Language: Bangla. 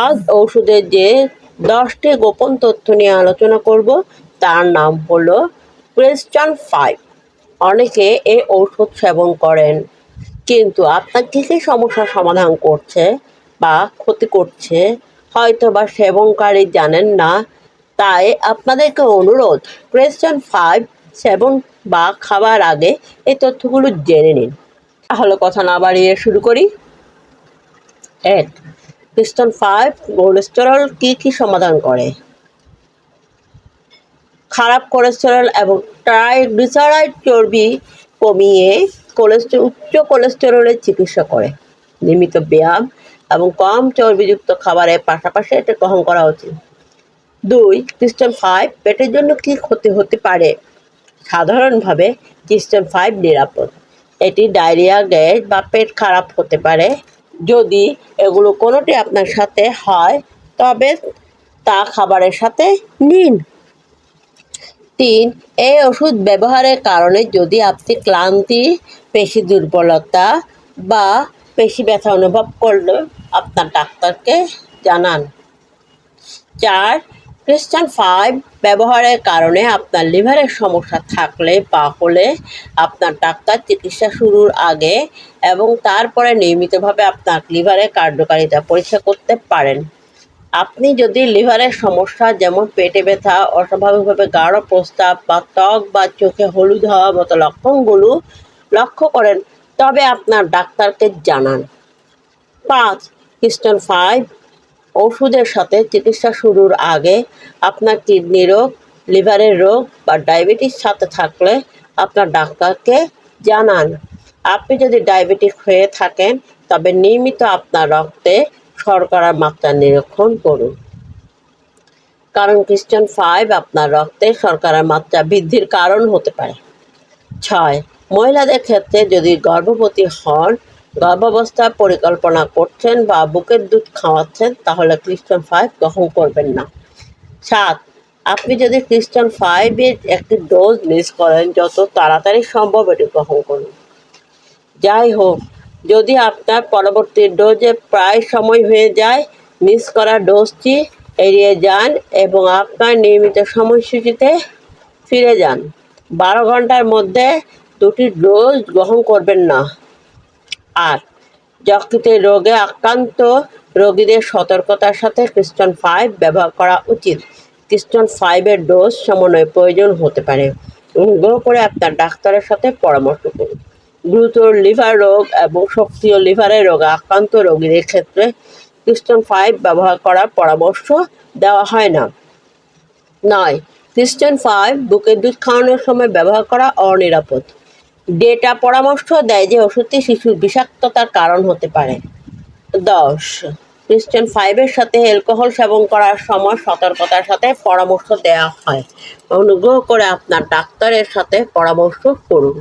আজ ঔষধের যে দশটি গোপন তথ্য নিয়ে আলোচনা করব, তার নাম হলো প্রেস্টন ফাইভ অনেকে এই ঔষধ সেবন করেন, কিন্তু আপনার কী কী সমস্যার সমাধান করছে বা ক্ষতি করছে হয়তো বা সেবনকারী জানেন না, তাই আপনাদেরকে অনুরোধ প্রেস্টন ফাইভ সেবন বা খাবার আগে এই তথ্যগুলো জেনে নিন। তাহলে কথা না বাড়িয়ে শুরু করি। এক পিস্টন ফাইভ কোলেস্টেরল কি কি সমাধান করে? খারাপ কোলেস্টেরল এবং ট্রাইগ্লিসারাইড চর্বি কমিয়ে কোলেস্টে উচ্চ কোলেস্টেরলের চিকিৎসা করে। নিয়মিত ব্যায়াম এবং কম চর্বিযুক্ত খাবারের পাশাপাশি এটা গ্রহণ করা উচিত। দুই ক্রিস্টান ফাইভ পেটের জন্য কি ক্ষতি হতে পারে? সাধারণভাবে ক্রিস্টান ফাইভ নিরাপদ। এটি ডায়রিয়া গ্যাস বা পেট খারাপ হতে পারে। যদি এগুলো কোনোটি আপনার সাথে হয়, তবে তা খাবারের সাথে নিন। তিন, এই ওষুধ ব্যবহারের কারণে যদি আপনি ক্লান্তি, পেশি দুর্বলতা বা পেশি ব্যথা অনুভব করলে আপনার ডাক্তারকে জানান। চার ক্রিস্টান ফাইভ ব্যবহারের কারণে আপনার লিভারের সমস্যা থাকলে বা হলে আপনার ডাক্তার চিকিৎসা শুরুর আগে এবং তারপরে নিয়মিতভাবে আপনার লিভারের কার্যকারিতা পরীক্ষা করতে পারেন। আপনি যদি লিভারের সমস্যা যেমন পেটে ব্যথা, অস্বাভাবিকভাবে গাঢ় প্রস্তাব বা ত্বক বা চোখে হলুদ হওয়ার মতো লক্ষণগুলো লক্ষ্য করেন, তবে আপনার ডাক্তারকে জানান। পাঁচ ক্রিস্টান ফাইভ ওষুধের সাথে চিকিৎসা শুরুর আগে আপনার কিডনি রোগ, লিভারের রোগ বা ডায়াবেটিস সাথে থাকলে আপনার ডাক্তারকে জানান। আপনি যদি ডায়াবেটিক হয়ে থাকেন, তবে নিয়মিত আপনার রক্তে শর্করার মাত্রা নিরীক্ষণ করুন। কারণ ক্রিস্টান ফাইভ আপনার রক্তে শর্করার মাত্রা বৃদ্ধির কারণ হতে পারে। ছয়, মহিলাদের ক্ষেত্রে যদি গর্ভবতী হন গর্ভাবস্থা পরিকল্পনা করছেন বা বুকের দুধ খাওয়াচ্ছেন, তাহলে ক্রিস্টান ফাইভ গ্রহণ করবেন না। সাত, আপনি যদি ক্রিস্টান ফাইভের একটি ডোজ মিস করেন, যত তাড়াতাড়ি সম্ভব এটি গ্রহণ করুন। যাই হোক, যদি আপনার পরবর্তী ডোজে প্রায় সময় হয়ে যায় মিস করা ডোজটি এড়িয়ে যান এবং আপনার নিয়মিত সময়সূচিতে ফিরে যান। বারো ঘণ্টার মধ্যে দুটি ডোজ গ্রহণ করবেন না। আর যকৃতের রোগে আক্রান্ত রোগীদের সতর্কতার সাথে ক্রিস্টান ফাইভ ব্যবহার করা উচিত। ক্রিস্টান ফাইভের ডোজ সমন্বয় প্রয়োজন হতে পারে। অনুগ্রহ করে আপনার ডাক্তারের সাথে পরামর্শ করুন। গুরুতর লিভার রোগ এবং সক্রিয় লিভারের রোগে আক্রান্ত রোগীদের ক্ষেত্রে ক্রিস্টান ফাইভ ব্যবহার করার পরামর্শ দেওয়া হয় না। নয় ক্রিস্টান ফাইভ বুকের দুধ খাওয়ানোর সময় ব্যবহার করা অনিরাপদ। ডেটা পরামর্শ দেয় যে ওষুধটি শিশুর বিষাক্ততার কারণ হতে পারে। দশ ক্রিস্টান ফাইভের সাথে অ্যালকোহল সেবন করার সময় সতর্কতার সাথে পরামর্শ দেওয়া হয়। অনুগ্রহ করে আপনার ডাক্তারের সাথে পরামর্শ করুন।